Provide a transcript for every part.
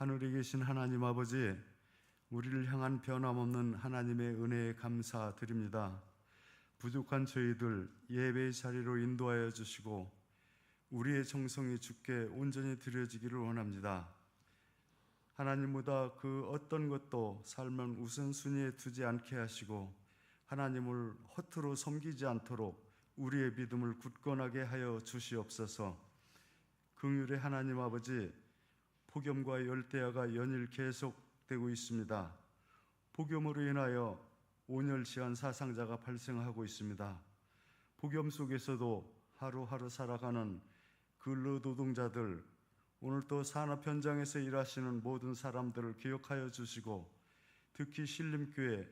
하늘에 계신 하나님 아버지, 우리를 향한 변함없는 하나님의 은혜에 감사드립니다. 부족한 저희들 예배의 자리로 인도하여 주시고 우리의 정성이 주께 온전히 드려지기를 원합니다. 하나님보다 그 어떤 것도 삶은 우선순위에 두지 않게 하시고 하나님을 허투루 섬기지 않도록 우리의 믿음을 굳건하게 하여 주시옵소서. 긍휼의 하나님 아버지, 폭염과 열대야가 연일 계속되고 있습니다. 폭염으로 인하여 온열시한 사상자가 발생하고 있습니다. 폭염 속에서도 하루하루 살아가는 근로 노동자들, 오늘 또 산업 현장에서 일하시는 모든 사람들을 기억하여 주시고 특히 신림교회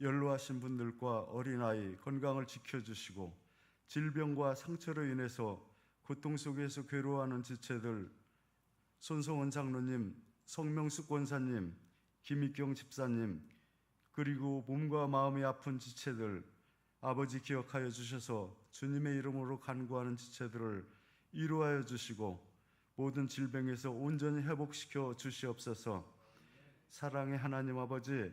연로하신 분들과 어린아이 건강을 지켜주시고 질병과 상처로 인해서 고통 속에서 괴로워하는 지체들 손성원 장로님, 성명숙 권사님, 김익경 집사님 그리고 몸과 마음이 아픈 지체들 아버지 기억하여 주셔서 주님의 이름으로 간구하는 지체들을 이루하여 주시고 모든 질병에서 온전히 회복시켜 주시옵소서. 사랑의 하나님 아버지,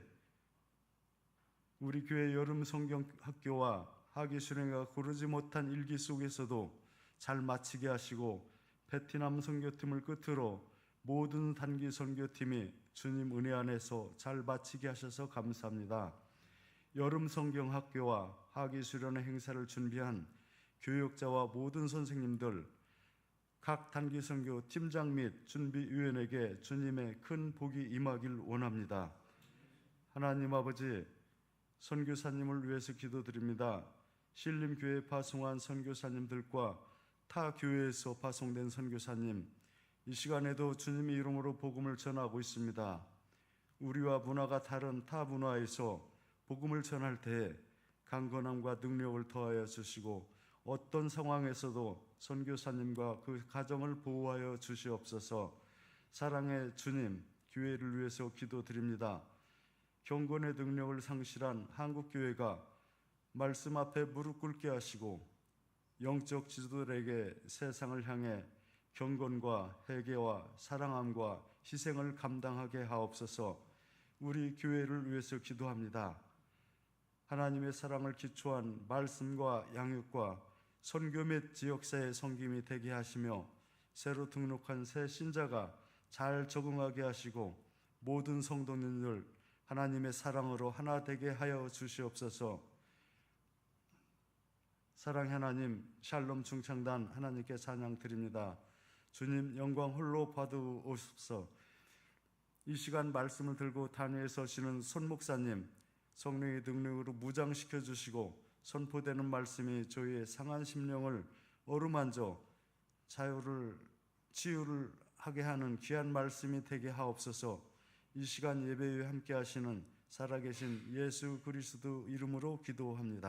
우리 교회 여름 성경 학교와 학위 수련회가 고르지 못한 일기 속에서도 잘 마치게 하시고 베트남 선교팀을 끝으로 모든 단기 선교팀이 주님 은혜 안에서 잘 마치게 하셔서 감사합니다. 여름 성경 학교와 학위 수련회 행사를 준비한 교육자와 모든 선생님들 각 단기 선교 팀장 및 준비위원에게 주님의 큰 복이 임하길 원합니다. 하나님 아버지 선교사님을 위해서 기도드립니다. 신림교회 파송한 선교사님들과 타 교회에서 파송된 선교사님 이 시간에도 주님의 이름으로 복음을 전하고 있습니다. 우리와 문화가 다른 타 문화에서 복음을 전할 때 강건함과 능력을 더하여 주시고 어떤 상황에서도 선교사님과 그 가정을 보호하여 주시옵소서. 사랑의 주님, 교회를 위해서 기도드립니다. 경건의 능력을 상실한 한국 교회가 말씀 앞에 무릎 꿇게 하시고 영적 지도들에게 세상을 향해 경건과 회개와 사랑함과 희생을 감당하게 하옵소서. 우리 교회를 위해서 기도합니다. 하나님의 사랑을 기초한 말씀과 양육과 선교 및 지역사회 섬김이 되게 하시며 새로 등록한 새 신자가 잘 적응하게 하시고 모든 성도님들 하나님의 사랑으로 하나 되게 하여 주시옵소서. 사랑 하나님 샬롬 중창단 하나님께 찬양 드립니다. 주님 영광 홀로 받으옵소서. 이 시간 말씀을 들고 단위에 서시는 손 목사님 성령의 능력으로 무장시켜 주시고 선포되는 말씀이 저희의 상한 심령을 어루만져 자유를 치유를 하게 하는 귀한 말씀이 되게 하옵소서. 이 시간 예배에 함께 하시는 살아계신 예수 그리스도 이름으로 기도합니다.